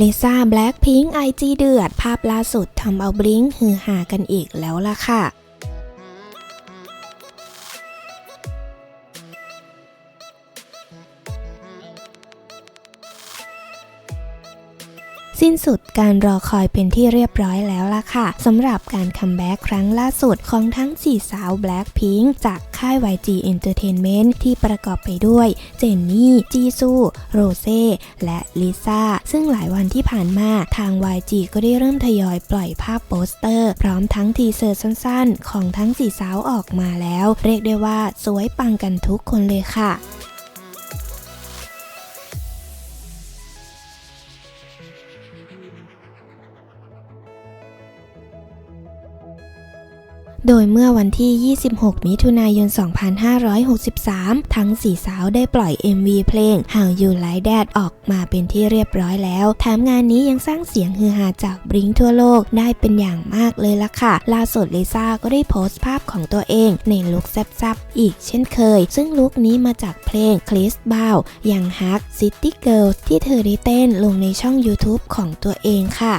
ลิซ่าแบล็คพิงค์ไอจีเดือด ภาพล่าสุดทำเอาบลิงค์ฮือหากันอีกแล้วล่ะค่ะ สิ้นสุดการรอคอยเป็นที่เรียบร้อยแล้วล่ะค่ะสำหรับการคัมแบ็กครั้งล่าสุดของทั้ง 4 สาว Blackpink จากค่าย YG Entertainment ที่ประกอบไปด้วยเจนนี่ จีซู โรเซ่และลิซ่า ซึ่งหลายวันที่ผ่านมาทาง YG ก็ได้เริ่มทยอยปล่อยภาพโปสเตอร์ พร้อมทั้งทีเซอร์สั้นๆ ของทั้ง 4 สาวออกมาแล้ว เรียกได้ว่าสวยปังกันทุกคนเลยค่ะ โดยเมื่อวันที่ 26 มิถุนายน 2563 ทั้ง4สาวได้ปล่อย MV เพลง How You Like That ออกมาเป็นที่เรียบร้อยแล้ว แถมงานนี้ยังสร้างเสียงฮือฮาจากบริงทั่วโลกได้เป็นอย่างมากเลยล่ะค่ะ ล่าสุดลิซ่าก็ได้โพสต์ภาพของตัวเอง ในลุคแซ่บๆ อีกเช่นเคย ซึ่งลุคนี้มาจากเพลง c l i s b o w ยังฮัก City Girls ที่เธอได้เต้นลงในช่อง YouTube ของตัวเองค่ะ